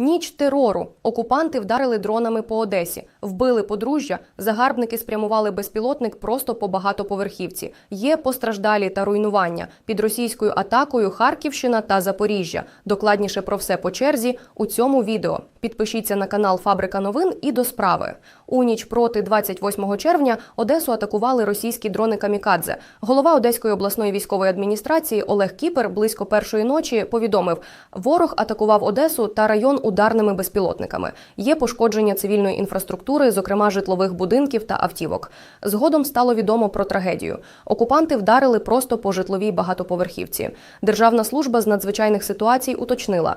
Ніч терору. Окупанти вдарили дронами по Одесі, вбили подружжя. Загарбники спрямували безпілотник просто по багатоповерхівці. Є постраждалі та руйнування під російською атакою Харківщина та Запоріжжя. Докладніше про все по черзі у цьому відео. Підпишіться на канал Фабрика новин і до справи. У ніч проти 28 червня Одесу атакували російські дрони Камікадзе. Голова Одеської обласної військової адміністрації Олег Кіпер близько першої ночі повідомив: ворог атакував Одесу та район ударними безпілотниками. Є пошкодження цивільної інфраструктури, зокрема житлових будинків та автівок. Згодом стало відомо про трагедію. Окупанти вдарили просто по житловій багатоповерхівці. Державна служба з надзвичайних ситуацій уточнила.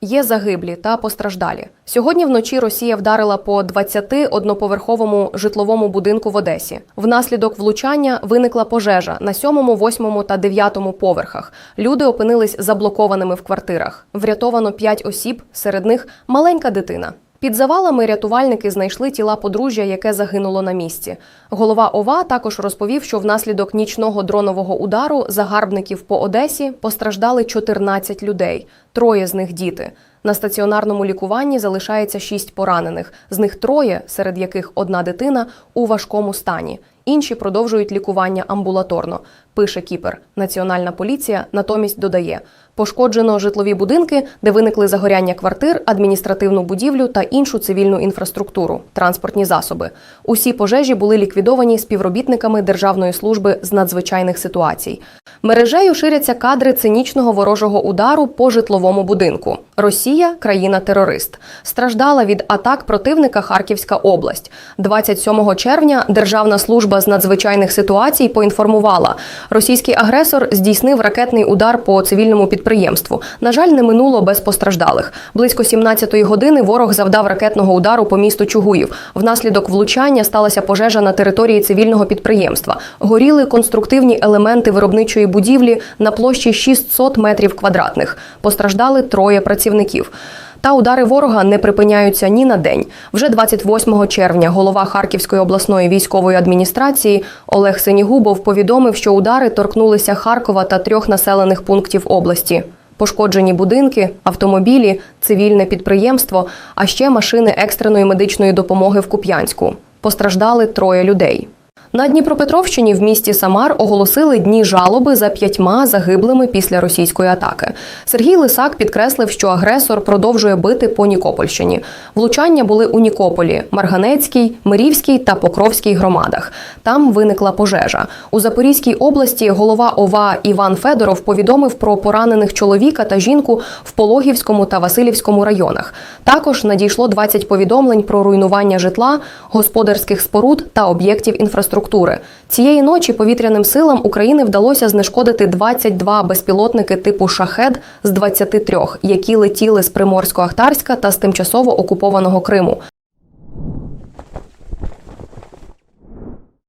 Є загиблі та постраждалі. Сьогодні вночі Росія вдарила по 21-поверховому житловому будинку в Одесі. Внаслідок влучання виникла пожежа на 7, 8 та 9 поверхах. Люди опинились заблокованими в квартирах. Врятовано 5 осіб, серед них маленька дитина. Під завалами рятувальники знайшли тіла подружжя, яке загинуло на місці. Голова ОВА також розповів, що внаслідок нічного дронового удару загарбників по Одесі постраждали 14 людей, троє з них діти. На стаціонарному лікуванні залишається шість поранених, з них троє, серед яких одна дитина, у важкому стані. Інші продовжують лікування амбулаторно. Пише Кіпер. Національна поліція натомість додає: пошкоджено житлові будинки, де виникли загоряння квартир, адміністративну будівлю та іншу цивільну інфраструктуру, транспортні засоби. Усі пожежі були ліквідовані співробітниками Державної служби з надзвичайних ситуацій. Мережею ширяться кадри цинічного ворожого удару по житловому будинку. Росія країна-терорист. Страждала від атак противника Харківська область. 27 червня Державна служба з надзвичайних ситуацій поінформувала, російський агресор здійснив ракетний удар по цивільному підприємству. На жаль, не минуло без постраждалих. Близько 17-ї години ворог завдав ракетного удару по місту Чугуїв. Внаслідок влучання сталася пожежа на території цивільного підприємства. Горіли конструктивні елементи виробничої будівлі на площі 600 метрів квадратних. Постраждали троє працівників. Та удари ворога не припиняються ні на день. Вже 28 червня голова Харківської обласної військової адміністрації Олег Синігубов повідомив, що удари торкнулися Харкова та трьох населених пунктів області. Пошкоджені будинки, автомобілі, цивільне підприємство, а ще машини екстреної медичної допомоги в Куп'янську. Постраждали троє людей. На Дніпропетровщині в місті Самар оголосили дні жалоби за п'ятьма загиблими після російської атаки. Сергій Лисак підкреслив, що агресор продовжує бити по Нікопольщині. Влучання були у Нікополі, Марганецькій, Мирівській та Покровській громадах. Там виникла пожежа. У Запорізькій області голова ОВА Іван Федоров повідомив про поранених чоловіка та жінку в Пологівському та Васильівському районах. Також надійшло 20 повідомлень про руйнування житла, господарських споруд та об'єктів інфраструктури. Цієї ночі повітряним силам України вдалося знешкодити 22 безпілотники типу шахед з 23, які летіли з Приморсько-Ахтарська та з тимчасово окупованого Криму.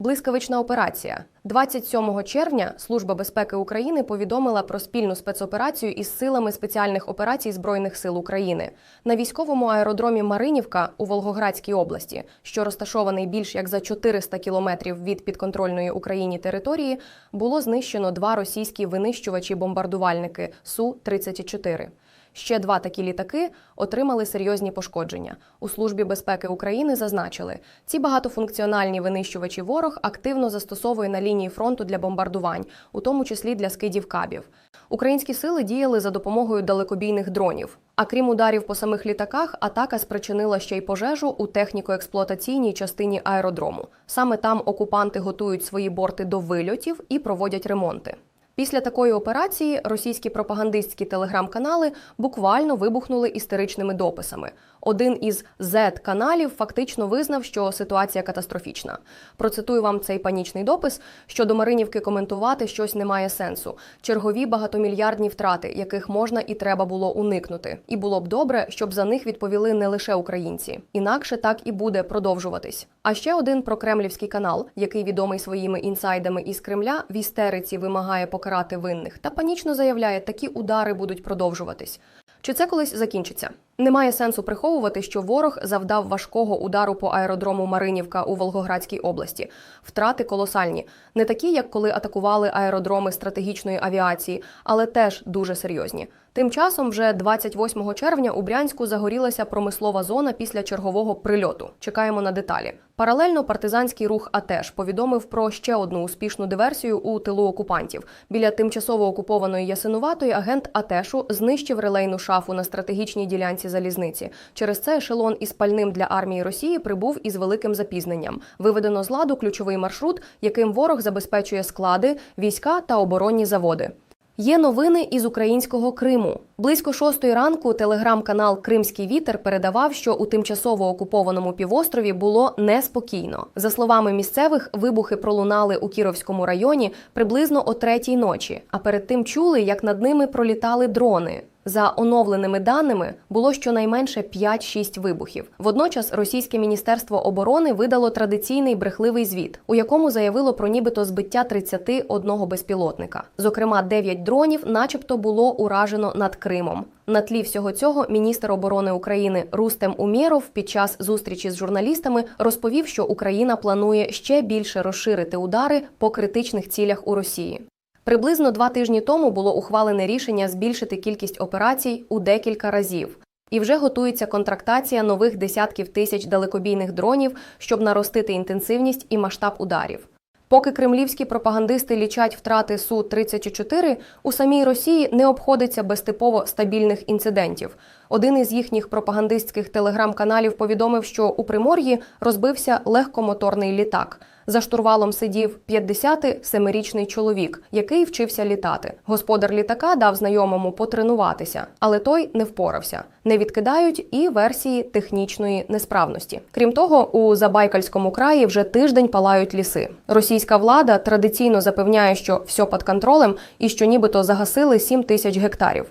Блискавична операція. 27 червня Служба безпеки України повідомила про спільну спецоперацію із силами спеціальних операцій збройних сил України. На військовому аеродромі Маринівка у Волгоградській області, що розташований більш як за 400 кілометрів від підконтрольної Україні території, було знищено два російські винищувачі-бомбардувальники су 34 Ще два такі літаки отримали серйозні пошкодження. У службі безпеки України зазначили, ці багатофункціональні винищувачі ворог активно застосовує на лінії фронту для бомбардувань, у тому числі для скидів кабів. Українські сили діяли за допомогою далекобійних дронів. А крім ударів по самих літаках, атака спричинила ще й пожежу у техніко-експлуатаційній частині аеродрому. Саме там окупанти готують свої борти до вильотів і проводять ремонти. Після такої операції російські пропагандистські телеграм-канали буквально вибухнули істеричними дописами. Один із Z-каналів фактично визнав, що ситуація катастрофічна. Процитую вам цей панічний допис. Щодо Маринівки коментувати щось немає сенсу. Чергові багатомільярдні втрати, яких можна і треба було уникнути. І було б добре, щоб за них відповіли не лише українці. Інакше так і буде продовжуватись. А ще один прокремлівський канал, який відомий своїми інсайдами із Кремля, в істериці вимагає покарати винних та панічно заявляє, такі удари будуть продовжуватись. Чи це колись закінчиться? Немає сенсу приховувати, що ворог завдав важкого удару по аеродрому Маринівка у Волгоградській області. Втрати колосальні, не такі, як коли атакували аеродроми стратегічної авіації, але теж дуже серйозні. Тим часом, вже 28 червня у Брянську загорілася промислова зона після чергового прильоту. Чекаємо на деталі. Паралельно партизанський рух АТЕШ повідомив про ще одну успішну диверсію у тилу окупантів. Біля тимчасово окупованої Ясинуватої агент АТЕШу знищив релейну шафу на стратегічній ділянці залізниці. Через це ешелон із пальним для армії Росії прибув із великим запізненням. Виведено з ладу ключовий маршрут, яким ворог забезпечує склади, війська та оборонні заводи. Є новини із українського Криму. Близько шостої ранку телеграм-канал Кримський вітер передавав, що у тимчасово окупованому півострові було неспокійно. За словами місцевих, вибухи пролунали у Кіровському районі приблизно о третій ночі. А перед тим чули, як над ними пролітали дрони. За оновленими даними було щонайменше 5-6 вибухів. Водночас російське міністерство оборони видало традиційний брехливий звіт, у якому заявило про нібито збиття 31 безпілотника. Зокрема, 9 дронів, начебто, було уражено над Кримом. На тлі всього цього міністр оборони України Рустем Умєров під час зустрічі з журналістами розповів, що Україна планує ще більше розширити удари по критичних цілях у Росії. Приблизно два тижні тому було ухвалене рішення збільшити кількість операцій у декілька разів. І вже готується контрактація нових десятків тисяч далекобійних дронів, щоб наростити інтенсивність і масштаб ударів. Поки кремлівські пропагандисти лічать втрати су 34 у самій Росії не обходиться без типово стабільних інцидентів. Один із їхніх пропагандистських телеграм-каналів повідомив, що у Примор'ї розбився легкомоторний літак. За штурвалом сидів 57-річний чоловік, який вчився літати. Господар літака дав знайомому потренуватися, але той не впорався. Не відкидають і версії технічної несправності. Крім того, у Забайкальському краї вже тиждень палають ліси. Російська влада традиційно запевняє, що все під контролем і що нібито загасили 7 тисяч гектарів.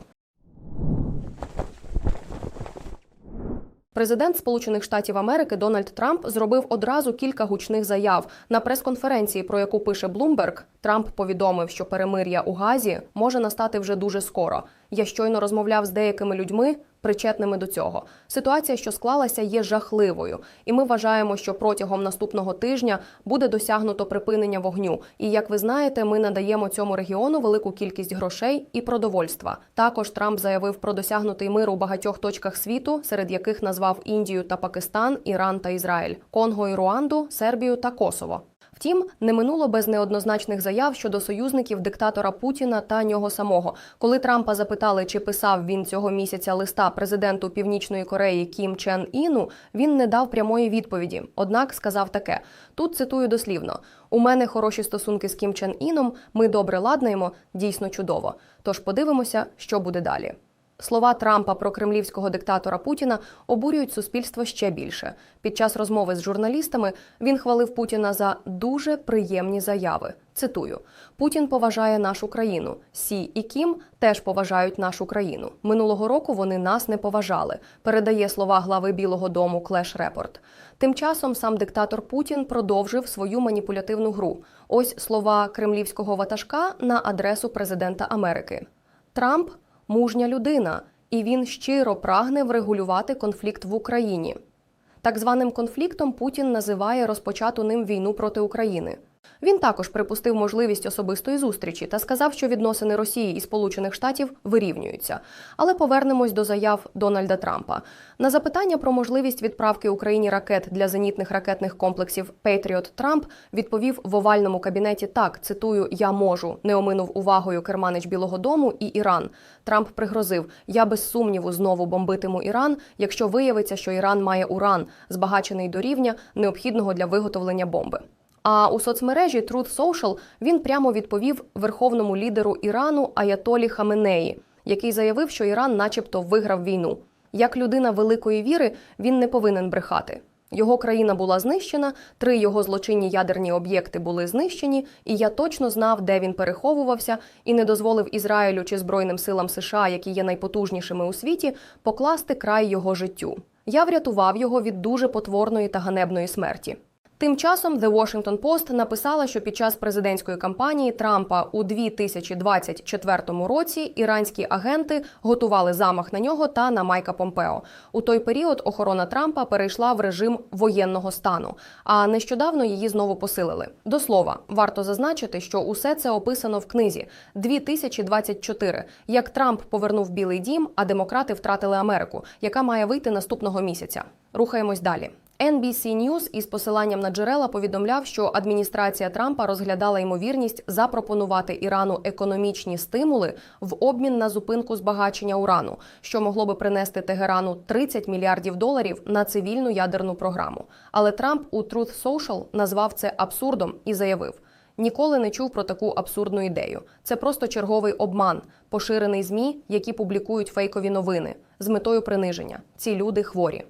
Президент Сполучених Штатів Америки Дональд Трамп зробив одразу кілька гучних заяв на прес-конференції, про яку пише Блумберг. Трамп повідомив, що перемир'я у Газі може настати вже дуже скоро. Я щойно розмовляв з деякими людьми, причетними до цього. Ситуація, що склалася, є жахливою, і ми вважаємо, що протягом наступного тижня буде досягнуто припинення вогню. І як ви знаєте, ми надаємо цьому регіону велику кількість грошей і продовольства. Також Трамп заявив про досягнутий мир у багатьох точках світу, серед яких назвав Індію та Пакистан, Іран та Ізраїль, Конго і Руанду, Сербію та Косово. Втім, не минуло без неоднозначних заяв щодо союзників диктатора Путіна та нього самого. Коли Трампа запитали, чи писав він цього місяця листа президенту Північної Кореї Кім Чен Іну, він не дав прямої відповіді. Однак сказав таке: тут цитую дослівно: у мене хороші стосунки з Кім Чен Іном. Ми добре ладнаємо, дійсно чудово. Тож подивимося, що буде далі. Слова Трампа про кремлівського диктатора Путіна обурюють суспільство ще більше. Під час розмови з журналістами він хвалив Путіна за дуже приємні заяви. Цитую: Путін поважає нашу країну. Сі і Кім теж поважають нашу країну. Минулого року вони нас не поважали. Передає слова глави Білого Дому Клеш Репорт. Тим часом сам диктатор Путін продовжив свою маніпулятивну гру. Ось слова кремлівського ватажка на адресу президента Америки. Трамп мужня людина, і він щиро прагне врегулювати конфлікт в Україні. Так званим конфліктом Путін називає розпочату ним війну проти України. Він також припустив можливість особистої зустрічі та сказав, що відносини Росії і Сполучених Штатів вирівнюються. Але повернемось до заяв Дональда Трампа. На запитання про можливість відправки Україні ракет для зенітних ракетних комплексів Пейтріот Трамп відповів в овальному кабінеті так: цитую: Я можу не оминув увагою керманич Білого Дому і Іран. Трамп пригрозив: Я без сумніву знову бомбитиму Іран, якщо виявиться, що Іран має уран, збагачений до рівня необхідного для виготовлення бомби. А у соцмережі Truth Social він прямо відповів верховному лідеру Ірану Аятолі Хаменеї, який заявив, що Іран, начебто, виграв війну. Як людина великої віри, він не повинен брехати. Його країна була знищена, три його злочинні ядерні об'єкти були знищені, і я точно знав, де він переховувався, і не дозволив Ізраїлю чи Збройним силам США, які є найпотужнішими у світі, покласти край його життю. Я врятував його від дуже потворної та ганебної смерті. Тим часом The Washington Post написала, що під час президентської кампанії Трампа у 2024 році іранські агенти готували замах на нього та на Майка Помпео. У той період охорона Трампа перейшла в режим воєнного стану, а нещодавно її знову посилили. До слова, варто зазначити, що усе це описано в книзі 2024, як Трамп повернув Білий Дім, а демократи втратили Америку, яка має вийти наступного місяця. Рухаємось далі. NBC News із посиланням на джерела повідомляв, що адміністрація Трампа розглядала ймовірність запропонувати Ірану економічні стимули в обмін на зупинку збагачення урану, що могло би принести Тегерану 30 мільярдів доларів на цивільну ядерну програму. Але Трамп у Truth Social назвав це абсурдом і заявив. Ніколи не чув про таку абсурдну ідею. Це просто черговий обман, поширений змі, які публікують фейкові новини з метою приниження. Ці люди хворі.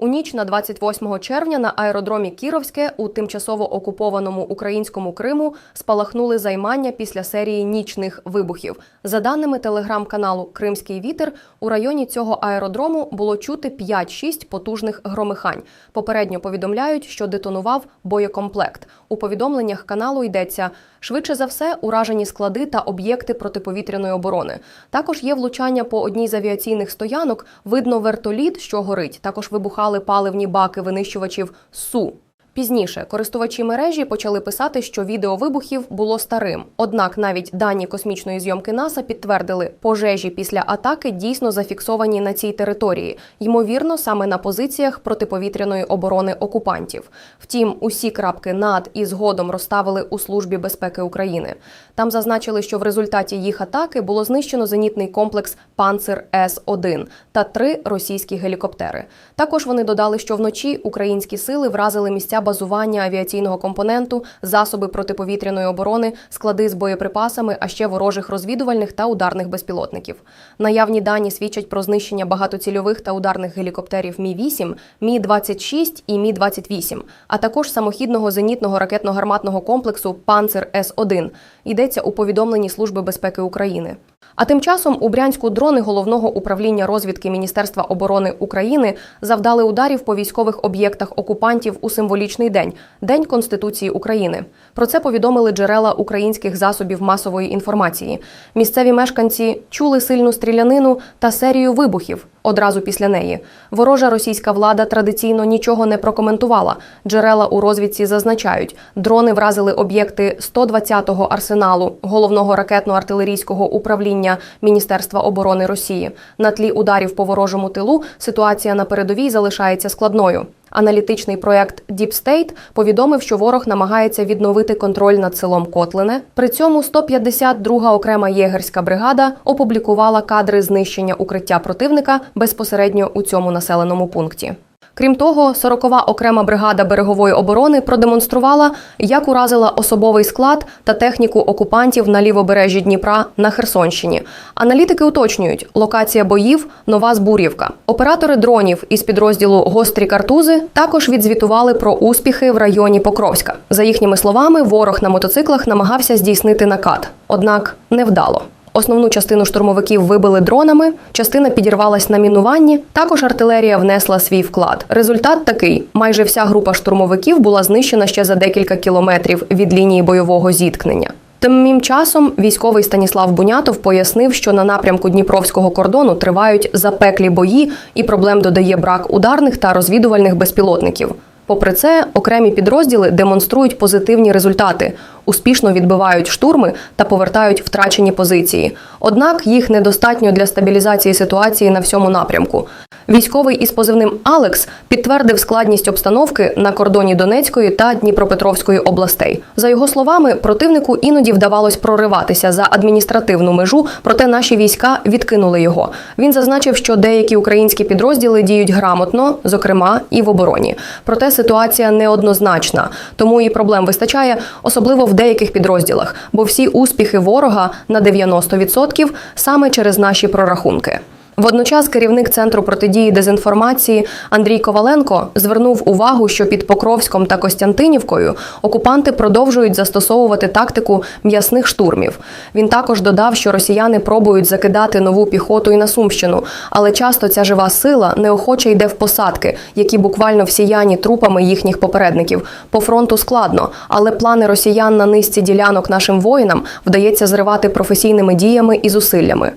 У ніч на 28 червня на аеродромі Кіровське у тимчасово окупованому українському Криму спалахнули займання після серії нічних вибухів. За даними телеграм-каналу Кримський вітер, у районі цього аеродрому було чути 5-6 потужних громихань. Попередньо повідомляють, що детонував боєкомплект. У повідомленнях каналу йдеться швидше за все уражені склади та об'єкти протиповітряної оборони. Також є влучання по одній з авіаційних стоянок. Видно вертоліт, що горить. Також вибухали паливні баки винищувачів СУ. Пізніше користувачі мережі почали писати, що відео вибухів було старим. Однак навіть дані космічної зйомки НАСА підтвердили, пожежі після атаки дійсно зафіксовані на цій території, ймовірно, саме на позиціях протиповітряної оборони окупантів. Втім, усі крапки над і згодом розставили у службі безпеки України. Там зазначили, що в результаті їх атаки було знищено зенітний комплекс Панцир С 1 та три російські гелікоптери. Також вони додали, що вночі українські сили вразили місця базування авіаційного компоненту, засоби протиповітряної оборони, склади з боєприпасами, а ще ворожих розвідувальних та ударних безпілотників. Наявні дані свідчать про знищення багатоцільових та ударних гелікоптерів Мі 8 Мі 26 і Мі 28 а також самохідного зенітного ракетно-гарматного комплексу Панцир С 1 Йдеться у повідомленні Служби безпеки України. А тим часом у Брянську дрони головного управління розвідки Міністерства оборони України завдали ударів по військових об'єктах окупантів у символічний день День Конституції України. Про це повідомили джерела українських засобів масової інформації. Місцеві мешканці чули сильну стрілянину та серію вибухів. Одразу після неї ворожа російська влада традиційно нічого не прокоментувала. Джерела у розвідці зазначають, дрони вразили об'єкти 120-го арсеналу головного ракетно-артилерійського управління Міністерства оборони Росії. На тлі ударів по ворожому тилу ситуація на передовій залишається складною. Аналітичний проект Deep State повідомив, що ворог намагається відновити контроль над селом Котлине. При цьому 152-га окрема єгерська бригада опублікувала кадри знищення укриття противника безпосередньо у цьому населеному пункті. Крім того, 40-ва окрема бригада берегової оборони продемонструвала, як уразила особовий склад та техніку окупантів на лівобережжі Дніпра на Херсонщині. Аналітики уточнюють, локація боїв нова Збур'ївка. Оператори дронів із підрозділу Гострі картузи також відзвітували про успіхи в районі Покровська. За їхніми словами, ворог на мотоциклах намагався здійснити накат, однак невдало. Основну частину штурмовиків вибили дронами, частина підірвалась на мінуванні. Також артилерія внесла свій вклад. Результат такий: майже вся група штурмовиків була знищена ще за декілька кілометрів від лінії бойового зіткнення. Тим часом військовий Станіслав Бунятов пояснив, що на напрямку Дніпровського кордону тривають запеклі бої, і проблем додає брак ударних та розвідувальних безпілотників. Попри це, окремі підрозділи демонструють позитивні результати, успішно відбивають штурми та повертають втрачені позиції. Однак їх недостатньо для стабілізації ситуації на всьому напрямку. Військовий із позивним Алекс підтвердив складність обстановки на кордоні Донецької та Дніпропетровської областей. За його словами, противнику іноді вдавалось прориватися за адміністративну межу, проте наші війська відкинули його. Він зазначив, що деякі українські підрозділи діють грамотно, зокрема і в обороні. Проте ситуація неоднозначна, тому і проблем вистачає, особливо в деяких підрозділах, бо всі успіхи ворога на 90% саме через наші прорахунки. Водночас керівник центру протидії дезінформації Андрій Коваленко звернув увагу, що під Покровськом та Костянтинівкою окупанти продовжують застосовувати тактику м'ясних штурмів. Він також додав, що росіяни пробують закидати нову піхоту і на Сумщину, але часто ця жива сила неохоче йде в посадки, які буквально всіяні трупами їхніх попередників. По фронту складно, але плани росіян на низці ділянок нашим воїнам вдається зривати професійними діями і зусиллями.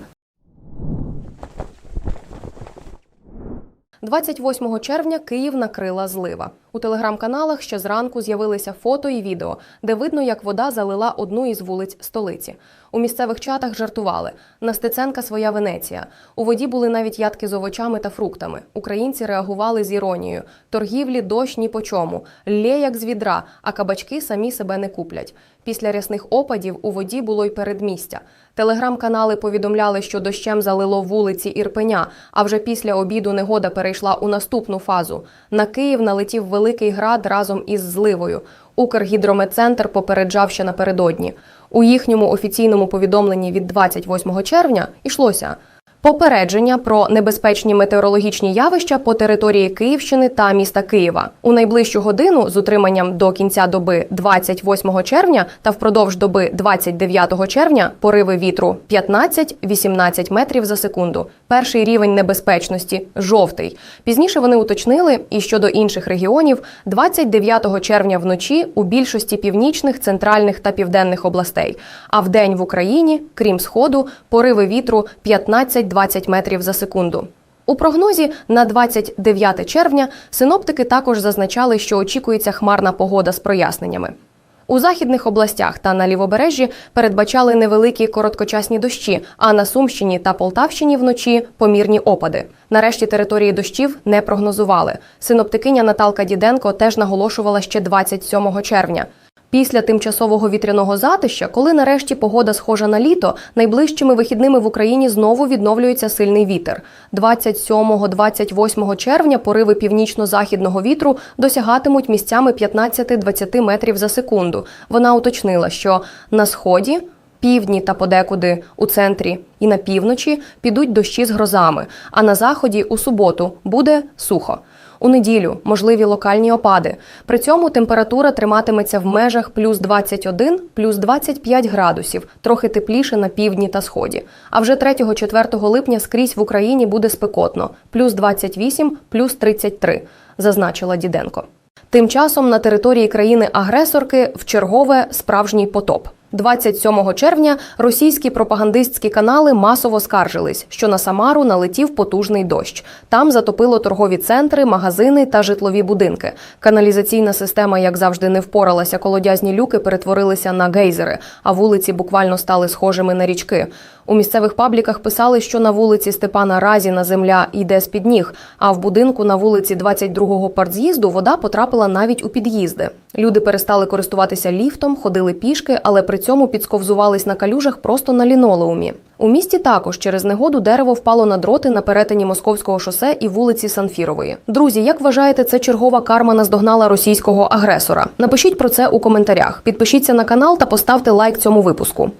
28 червня Київ накрила злива. У телеграм-каналах ще зранку з'явилися фото і відео, де видно, як вода залила одну із вулиць столиці. У місцевих чатах жартували: на Стеценка своя Венеція. У воді були навіть ядки з овочами та фруктами. Українці реагували з іронією: торгівлі дощ ні по чому, лє як з відра, а кабачки самі себе не куплять. Після рясних опадів у воді було й передмістя. Телеграм-канали повідомляли, що дощем залило вулиці Ірпеня, а вже після обіду негода перейшла у наступну фазу. На Київ налетів великий град разом із зливою. Укргідрометцентр попереджав ще напередодні. У їхньому офіційному повідомленні від 28 червня йшлося. Попередження про небезпечні метеорологічні явища по території Київщини та міста Києва у найближчу годину з утриманням до кінця доби 28 червня та впродовж доби 29 червня пориви вітру 15-18 метрів за секунду. Перший рівень небезпечності жовтий. Пізніше вони уточнили, і щодо інших регіонів, 29 червня вночі у більшості північних, центральних та південних областей. А в день в Україні, крім сходу, пориви вітру 15-20 метрів за секунду. У прогнозі на 29 червня синоптики також зазначали, що очікується хмарна погода з проясненнями. У західних областях та на лівобережжі передбачали невеликі короткочасні дощі, а на Сумщині та Полтавщині вночі помірні опади. Нарешті території дощів не прогнозували. Синоптикиня Наталка Діденко теж наголошувала ще 27 червня. Після тимчасового вітряного затища, коли нарешті погода схожа на літо, найближчими вихідними в Україні знову відновлюється сильний вітер. 27-28 червня пориви північно-західного вітру досягатимуть місцями 15-20 метрів за секунду. Вона уточнила, що на сході. Півдні та подекуди у центрі і на півночі підуть дощі з грозами, а на заході у суботу буде сухо. У неділю можливі локальні опади. При цьому температура триматиметься в межах плюс 21, плюс 25 градусів, трохи тепліше на півдні та сході. А вже 3-4 липня скрізь в Україні буде спекотно плюс 28, плюс 33, зазначила Діденко. Тим часом на території країни-агресорки вчергове справжній потоп. 27 червня російські пропагандистські канали масово скаржились, що на Самару налетів потужний дощ. Там затопило торгові центри, магазини та житлові будинки. Каналізаційна система, як завжди, не впоралася. Колодязні люки перетворилися на гейзери, а вулиці буквально стали схожими на річки. У місцевих пабліках писали, що на вулиці Степана Разіна земля йде з під ніг, а в будинку на вулиці 22-го партз'їзду вода потрапила навіть у під'їзди. Люди перестали користуватися ліфтом, ходили пішки, але при цьому підсковзувались на калюжах просто на лінолеумі. У місті також через негоду дерево впало на дроти на перетині Московського шосе і вулиці Санфірової. Друзі, як вважаєте, це чергова карма наздогнала російського агресора? Напишіть про це у коментарях. Підпишіться на канал та поставте лайк цьому випуску.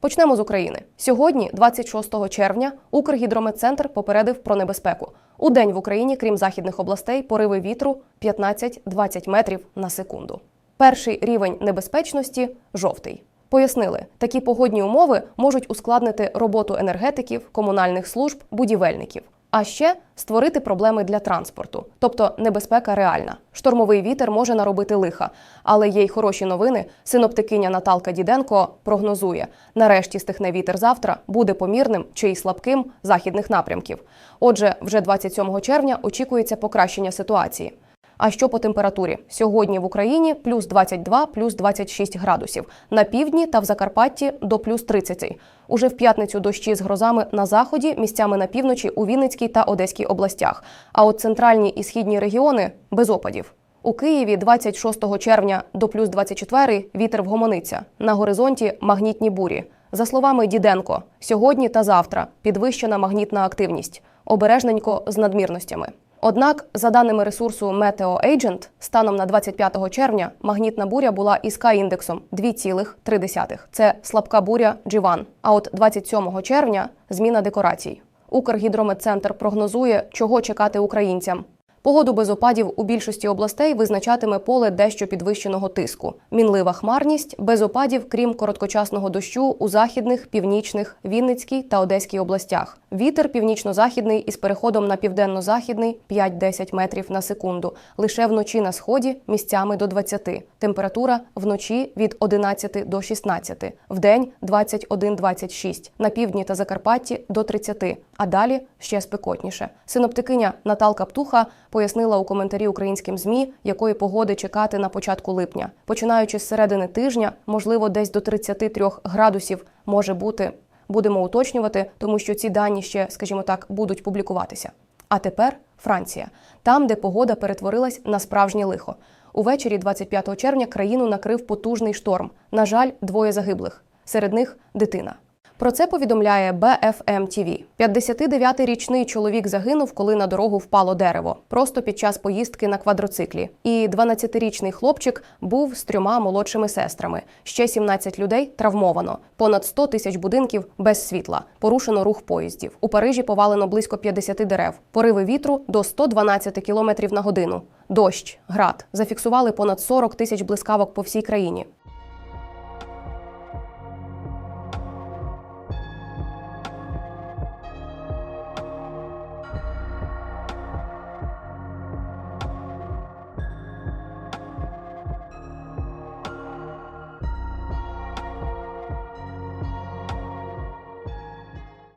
Почнемо з України. Сьогодні, 26 червня, Укргідрометцентр попередив про небезпеку. У день в Україні, крім західних областей, пориви вітру 15-20 метрів на секунду. Перший рівень небезпечності жовтий. Пояснили, такі погодні умови можуть ускладнити роботу енергетиків, комунальних служб, будівельників. А ще створити проблеми для транспорту, тобто небезпека реальна. Штормовий вітер може наробити лиха, але є й хороші новини. Синоптикиня Наталка Діденко прогнозує: нарешті стихне вітер завтра буде помірним чи й слабким західних напрямків. Отже, вже 27 червня очікується покращення ситуації. А що по температурі? Сьогодні в Україні плюс 22, плюс 26 градусів. На півдні та в Закарпатті до плюс 30. Уже в п'ятницю дощі з грозами на заході, місцями на півночі у Вінницькій та Одеській областях. А от центральні і східні регіони без опадів. У Києві 26 червня до плюс 24 вітер вгомониться. На горизонті магнітні бурі. За словами Діденко, сьогодні та завтра підвищена магнітна активність. Обережненько з надмірностями. Однак, за даними ресурсу Meteo Agent, станом на 25 червня магнітна буря була із К-індексом 2,3. Це слабка буря Дживан. А от 27 червня зміна декорацій. Укргідрометцентр прогнозує, чого чекати українцям. Погоду без опадів у більшості областей визначатиме поле дещо підвищеного тиску. Мінлива хмарність без опадів, крім короткочасного дощу у західних, північних, Вінницькій та Одеській областях. Вітер північно-західний із переходом на південно-західний 5-10 метрів на секунду. Лише вночі на сході місцями до 20. Температура вночі від 11 до 16. Вдень 21-26. На півдні та Закарпатті до 30. А далі ще спекотніше. Синоптикиня Наталка Птуха пояснила у коментарі українським змі, якої погоди чекати на початку липня. Починаючи з середини тижня, можливо, десь до 33 градусів може бути. Будемо уточнювати, тому що ці дані ще, скажімо так, будуть публікуватися. А тепер Франція, там, де погода перетворилась на справжнє лихо. Увечері 25 червня країну накрив потужний шторм. На жаль, двоє загиблих. Серед них дитина. Про це повідомляє BFM TV. 59-річний чоловік загинув, коли на дорогу впало дерево, просто під час поїздки на квадроциклі. І 12-річний хлопчик був з трьома молодшими сестрами. Ще 17 людей травмовано. Понад 100 тисяч будинків без світла. Порушено рух поїздів. У Парижі повалено близько 50 дерев. Пориви вітру до 112 км на годину. Дощ, град зафіксували понад 40 тисяч блискавок по всій країні.